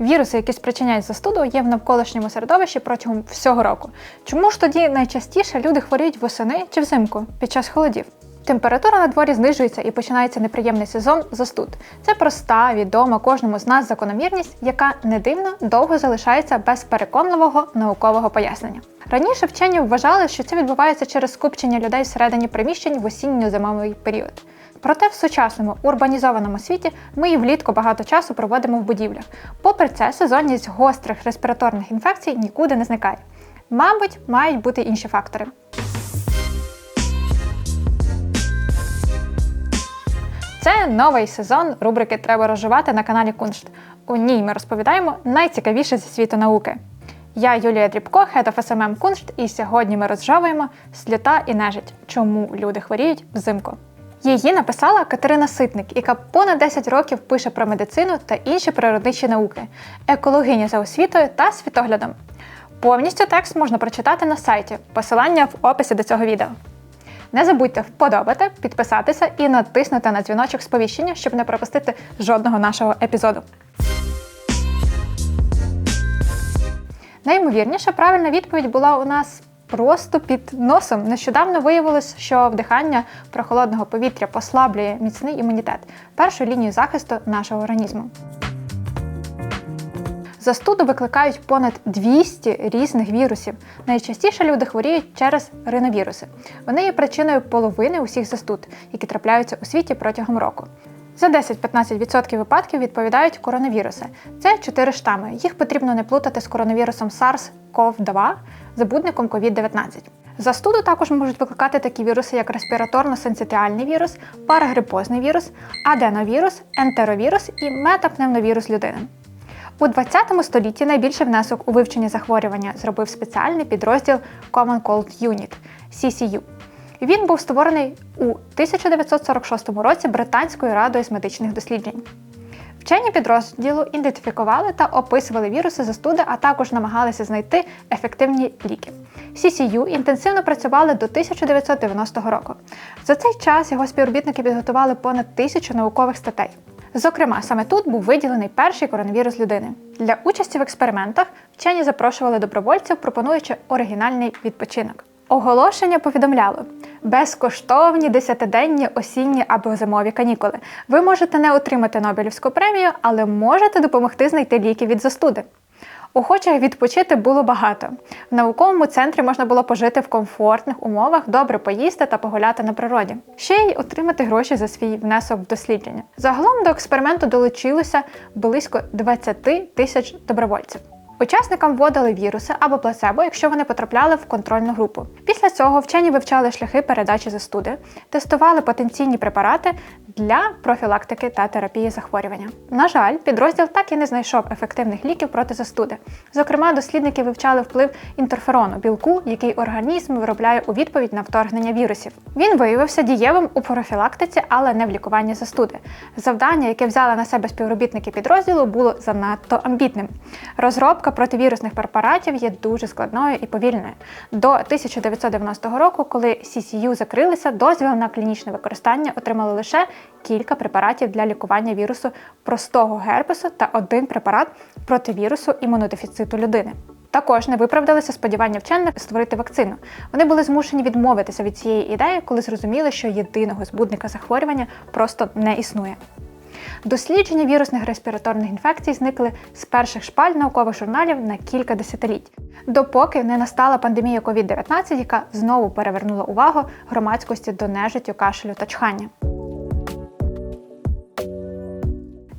Віруси, які спричиняють застуду, є в навколишньому середовищі протягом всього року. Чому ж тоді найчастіше люди хворіють восени чи взимку під час холодів? Температура на дворі знижується і починається неприємний сезон застуд. Це проста, відома кожному з нас закономірність, яка не дивно довго залишається без переконливого наукового пояснення. Раніше вчені вважали, що це відбувається через скупчення людей всередині приміщень в осінньо-зимовий період. Проте в сучасному урбанізованому світі ми і влітку багато часу проводимо в будівлях. Попри це, сезонність гострих респіраторних інфекцій нікуди не зникає. Мабуть, мають бути інші фактори. Це новий сезон рубрики Треба розживати на каналі Куншт. У ній ми розповідаємо найцікавіше зі світу науки. Я Юлія Дрібко, Head of SMM Куншт, і сьогодні ми розжовуємо сліта і нежить, чому люди хворіють взимку. Її написала Катерина Ситник, яка понад 10 років пише про медицину та інші природничі науки, екологиня за освітою та світоглядом. Повністю текст можна прочитати на сайті, посилання в описі до цього відео. Не забудьте вподобати, підписатися і натиснути на дзвіночок сповіщення, щоб не пропустити жодного нашого епізоду. Найімовірніше, правильна відповідь була у нас просто під носом. Нещодавно виявилось, що вдихання прохолодного повітря послаблює міцний імунітет, першу лінію захисту нашого організму. Застуду викликають понад 200 різних вірусів. Найчастіше люди хворіють через риновіруси. Вони є причиною половини усіх застуд, які трапляються у світі протягом року. За 10-15% випадків відповідають коронавіруси. Це чотири штами. Їх потрібно не плутати з коронавірусом SARS-CoV-2, забудником COVID-19. Застуду також можуть викликати такі віруси, як респіраторно-синцитіальний вірус, парагрипозний вірус, аденовірус, ентеровірус і метапневновірус людини. У 20 столітті найбільший внесок у вивчення захворювання зробив спеціальний підрозділ Common Cold Unit CCU. Він був створений у 1946 році Британською радою з медичних досліджень. Вчені підрозділу ідентифікували та описували віруси застуди, а також намагалися знайти ефективні ліки. CCU інтенсивно працювали до 1990 року. За цей час його співробітники підготували понад тисячу наукових статей. Зокрема, саме тут був виділений перший коронавірус людини. Для участі в експериментах вчені запрошували добровольців, пропонуючи оригінальний відпочинок. Оголошення повідомляло безкоштовні десятиденні осінні або зимові канікули. Ви можете не отримати Нобелівську премію, але можете допомогти знайти ліки від застуди. Охочих відпочити було багато. В науковому центрі можна було пожити в комфортних умовах, добре поїсти та погуляти на природі. Ще й отримати гроші за свій внесок в дослідження. Загалом до експерименту долучилося близько 20 тисяч добровольців. Учасникам вводили віруси або плацебо, якщо вони потрапляли в контрольну групу. Після цього вчені вивчали шляхи передачі застуди, тестували потенційні препарати для профілактики та терапії захворювання. На жаль, підрозділ так і не знайшов ефективних ліків проти застуди. Зокрема, дослідники вивчали вплив інтерферону, білку, який організм виробляє у відповідь на вторгнення вірусів. Він виявився дієвим у профілактиці, але не в лікуванні застуди. Завдання, яке взяли на себе співробітники підрозділу, було занадто амбітним. Розробка противірусних препаратів є дуже складною і повільною. До 1990 року, коли CCU закрилися, дозвіл на клінічне використання отримали лише кілька препаратів для лікування вірусу простого герпесу та один препарат проти вірусу імунодефіциту людини. Також не виправдалися сподівання вчених створити вакцину. Вони були змушені відмовитися від цієї ідеї, коли зрозуміли, що єдиного збудника захворювання просто не існує. Дослідження вірусних респіраторних інфекцій зникли з перших шпаль наукових журналів на кілька десятиліть, допоки не настала пандемія COVID-19, яка знову перевернула увагу громадськості до нежиттю, кашелю та чхання.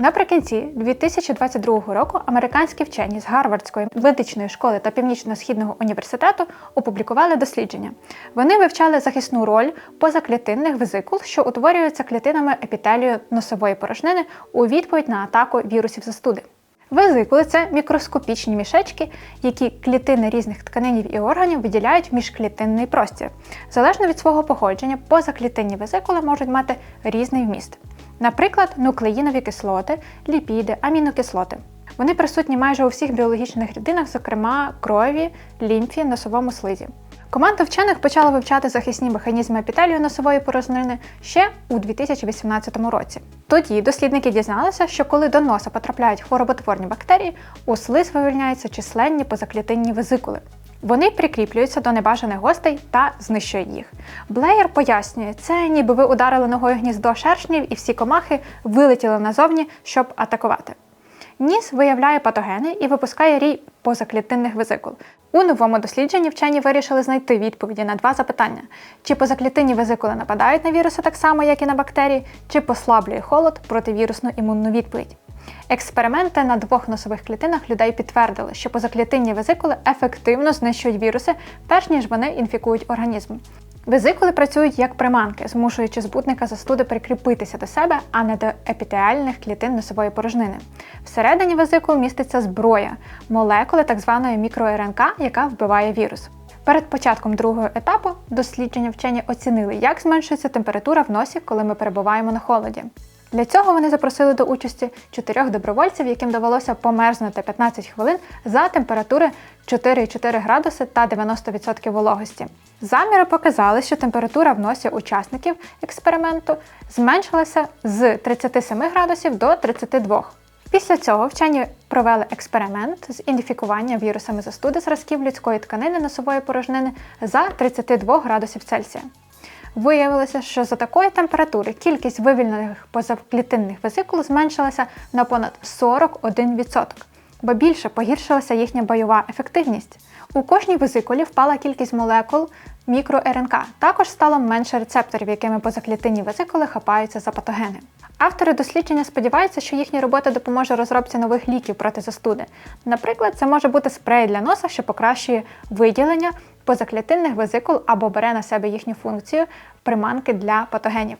Наприкінці 2022 року американські вчені з Гарвардської медичної школи та Північно-східного університету опублікували дослідження. Вони вивчали захисну роль позаклітинних везикул, що утворюються клітинами епітелію носової порожнини у відповідь на атаку вірусів застуди. Везикули це мікроскопічні мішечки, які клітини різних тканинів і органів виділяють в міжклітинний простір. Залежно від свого походження, позаклітинні везикули можуть мати різний вміст. Наприклад, нуклеїнові кислоти, ліпіди, амінокислоти. Вони присутні майже у всіх біологічних рідинах, зокрема крові, лімфі, носовому слизі. Команда вчених почала вивчати захисні механізми епітелію носової порожнини ще у 2018 році. Тоді дослідники дізналися, що коли до носа потрапляють хвороботворні бактерії, у слиз вивільняються численні позаклітинні везикули. Вони прикріплюються до небажаних гостей та знищують їх. Блеєр пояснює, це ніби ви ударили ногою гніздо шершнів і всі комахи вилетіли назовні, щоб атакувати. Ніс виявляє патогени і випускає рій позаклітинних везикул. У новому дослідженні вчені вирішили знайти відповіді на два запитання: чи позаклітинні везикули нападають на віруси так само, як і на бактерії, чи послаблює холод противірусну імунну відповідь. Експерименти на двох носових клітинах людей підтвердили, що позаклітинні везикули ефективно знищують віруси, перш ніж вони інфікують організм. Везикули працюють як приманки, змушуючи збутника застуди прикріпитися до себе, а не до епітеальних клітин носової порожнини. Всередині везикул міститься зброя, молекули так званої мікро-РНК, яка вбиває вірус. Перед початком другого етапу дослідження вчені оцінили, як зменшується температура в носі, коли ми перебуваємо на холоді. Для цього вони запросили до участі чотирьох добровольців, яким довелося померзнути 15 хвилин за температури 4,4 градуси та 90% вологості. Заміри показали, що температура в носі учасників експерименту зменшилася з 37 градусів до 32. Після цього вчені провели експеримент з ідентифікування вірусами застуди зразків людської тканини носової порожнини за 32 градусів Цельсія. Виявилося, що за такої температури кількість вивільнених позаклітинних везикул зменшилася на понад 41%, бо більше погіршилася їхня бойова ефективність. У кожній везикулі впала кількість молекул мікро-РНК. Також стало менше рецепторів, якими позаклітинні везикули хапаються за патогени. Автори дослідження сподіваються, що їхня робота допоможе розробці нових ліків проти застуди. Наприклад, це може бути спрей для носа, що покращує виділення позаклітинних везикул або бере на себе їхню функцію приманки для патогенів.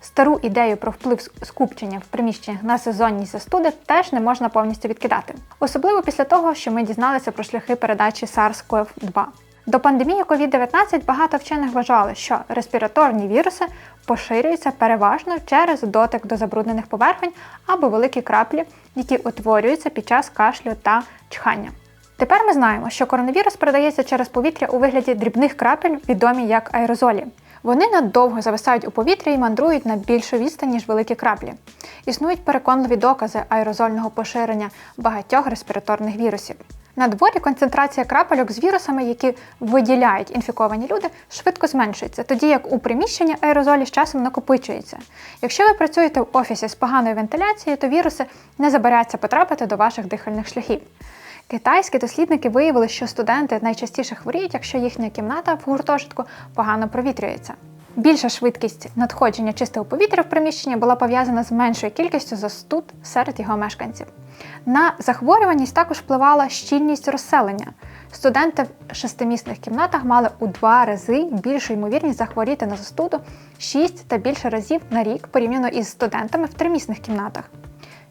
Стару ідею про вплив скупчення в приміщеннях на сезонні застуди теж не можна повністю відкидати, особливо після того, що ми дізналися про шляхи передачі SARS-CoV-2. До пандемії COVID-19 багато вчених вважали, що респіраторні віруси поширюються переважно через дотик до забруднених поверхонь або великі краплі, які утворюються під час кашлю та чхання. Тепер ми знаємо, що коронавірус передається через повітря у вигляді дрібних крапель, відомі як аерозолі. Вони надовго зависають у повітрі і мандрують на більшу відстань, ніж великі краплі. Існують переконливі докази аерозольного поширення багатьох респіраторних вірусів. На дворі концентрація крапельок з вірусами, які виділяють інфіковані люди, швидко зменшується, тоді як у приміщенні аерозолі з часом накопичуються. Якщо ви працюєте в офісі з поганою вентиляцією, то віруси не забаряться потрапити до ваших дихальних шляхів. Китайські дослідники виявили, що студенти найчастіше хворіють, якщо їхня кімната в гуртожитку погано провітрюється. Більша швидкість надходження чистого повітря в приміщенні була пов'язана з меншою кількістю застуд серед його мешканців. На захворюваність також впливала щільність розселення. Студенти в шестимісних кімнатах мали у два рази більшу ймовірність захворіти на застуду 6 та більше разів на рік порівняно із студентами в тримісних кімнатах.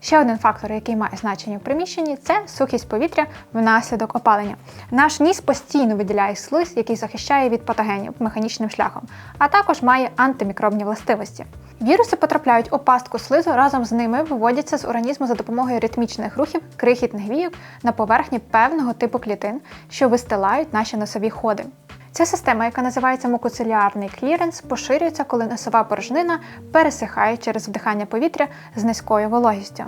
Ще один фактор, який має значення в приміщенні, це сухість повітря внаслідок опалення. Наш ніс постійно виділяє слиз, який захищає від патогенів механічним шляхом, а також має антимікробні властивості. Віруси потрапляють у пастку слизу, разом з ними виводяться з організму за допомогою ритмічних рухів, крихітних війок на поверхні певного типу клітин, що вистилають наші носові ходи. Ця система, яка називається мукоцеліарний кліренс, поширюється, коли носова порожнина пересихає через вдихання повітря з низькою вологістю.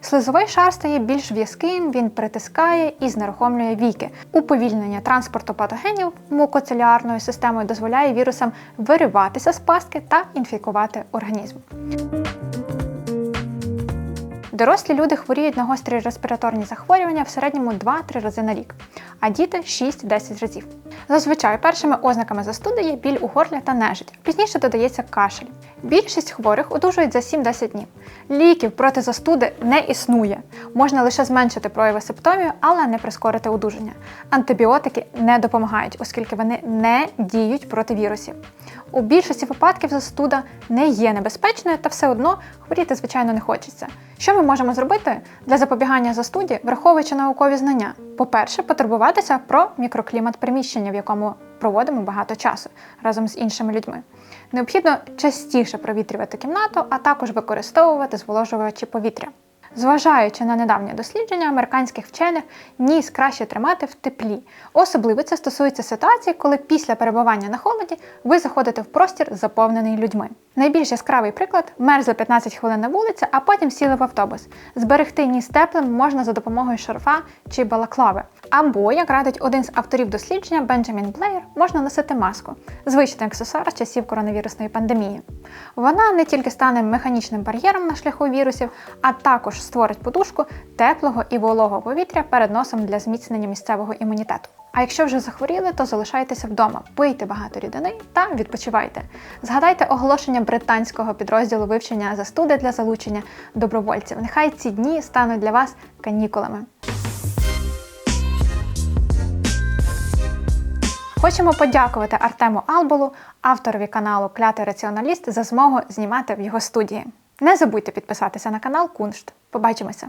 Слизовий шар стає більш в'язким, він притискає і знерухомлює віки. Уповільнення транспорту патогенів мукоцеліарною системою дозволяє вірусам вириватися з пастки та інфікувати організм. Дорослі люди хворіють на гострі респіраторні захворювання в середньому 2-3 рази на рік, а діти 6-10 разів. Зазвичай першими ознаками застуди є біль у горлі та нежить, пізніше додається кашель. Більшість хворих одужують за 7-10 днів. Ліків проти застуди не існує. Можна лише зменшити прояви симптомів, але не прискорити одужання. Антибіотики не допомагають, оскільки вони не діють проти вірусів. У більшості випадків застуда не є небезпечною, та все одно хворіти, звичайно, не хочеться. Що ми можемо зробити для запобігання застуді, враховуючи наукові знання? По-перше, потурбуватися про мікроклімат приміщення, в якому проводимо багато часу разом з іншими людьми. Необхідно частіше провітрювати кімнату, а також використовувати зволожувачі повітря. Зважаючи на недавнє дослідження американських вчених, ніс краще тримати в теплі. Особливо це стосується ситуації, коли після перебування на холоді ви заходите в простір, заповнений людьми. Найбільш яскравий приклад мерзли 15 хвилин на вулиці, а потім сіли в автобус. Зберегти ніс теплим можна за допомогою шарфа чи балаклави. Або, як радить один з авторів дослідження Бенджамін Блеєр, можна носити маску звичний аксесуар з часів коронавірусної пандемії. Вона не тільки стане механічним бар'єром на шляху вірусів, а також створить подушку теплого і вологого повітря перед носом для зміцнення місцевого імунітету. А якщо вже захворіли, то залишайтеся вдома, пийте багато рідини та відпочивайте. Згадайте оголошення британського підрозділу вивчення застуди для залучення добровольців. Нехай ці дні стануть для вас канікулами. Хочемо подякувати Артему Алболу, авторові каналу Клятий Раціоналіст, за змогу знімати в його студії. Не забудьте підписатися на канал Куншт. Побачимося!